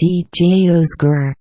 D. J. Osgur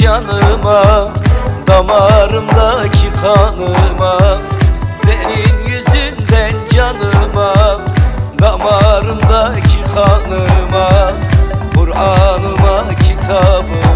canıma Damarımdaki kanıma. Senin yüzünden canıma Damarımdaki kanıma. Kur'an'ıma kitabıma.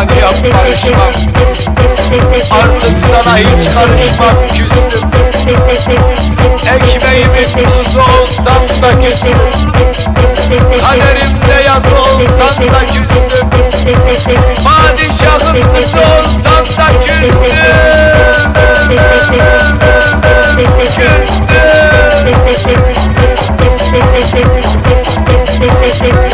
Ancak barışmak Artık sana hiç karışmak küstüm. Ekmeğimin tuzu olsan da küstüm. Kaderimde yazı olsan da küstüm. Padişahın kızı olsan da küstüm. Küstüm.